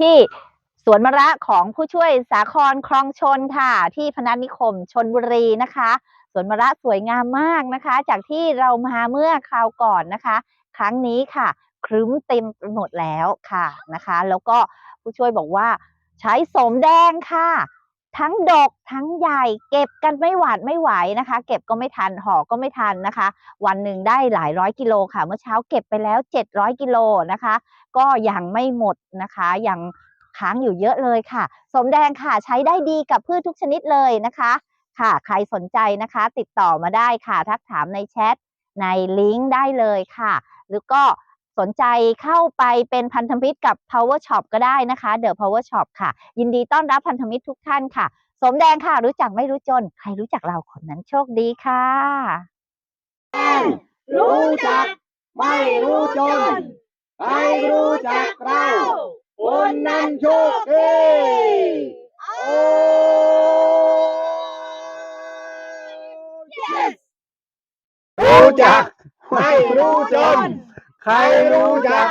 ที่สวนมะระของผู้ช่วยสาครคลองชนค่ะ ที่พนัสนิคมชนบุรีนะคะ สวนมะระสวยงามมากนะคะ จากที่เรามาเมื่อคราวก่อนนะคะ ครั้งนี้ค่ะครึ้มเต็มไปหมดแล้วค่ะนะคะ แล้วก็ผู้ช่วยบอกว่าใช้สมแดงค่ะ ทั้งดกทั้งใหญ่ เก็บกันไม่หวาดไม่ไหวนะคะ เก็บก็ไม่ทันห่อก็ไม่ทันนะคะ วันหนึ่งได้หลายร้อยกิโลค่ะ เมื่อเช้าเก็บไปแล้ว 700กิโลนะคะ ก็ยังไม่หมดนะคะยังค้างอยู่เยอะเลยค่ะ สมแดงค่ะใช้ได้ดีกับพืชทุกชนิดเลยนะคะค่ะ ใครสนใจนะคะ ติดต่อมาได้ค่ะ ทักถามในแชทในลิงก์ได้เลยค่ะ หรือก็ สนใจเข้าไปเป็นพันธมิตรกับ Power Shop ก็ได้นะคะ The Power Shop ค่ะ ยินดีต้อนรับพันธมิตรทุกท่านค่ะ สมแดงค่ะ รู้จักไม่รู้จน ใครรู้จักเราคนนั้นโชคดีค่ะ รู้จัก ไม่รู้จน ใครรู้จักเราคนนั้นโชคดีโอ้ yes รู้จัก ไม่รู้จน ใครรู้จั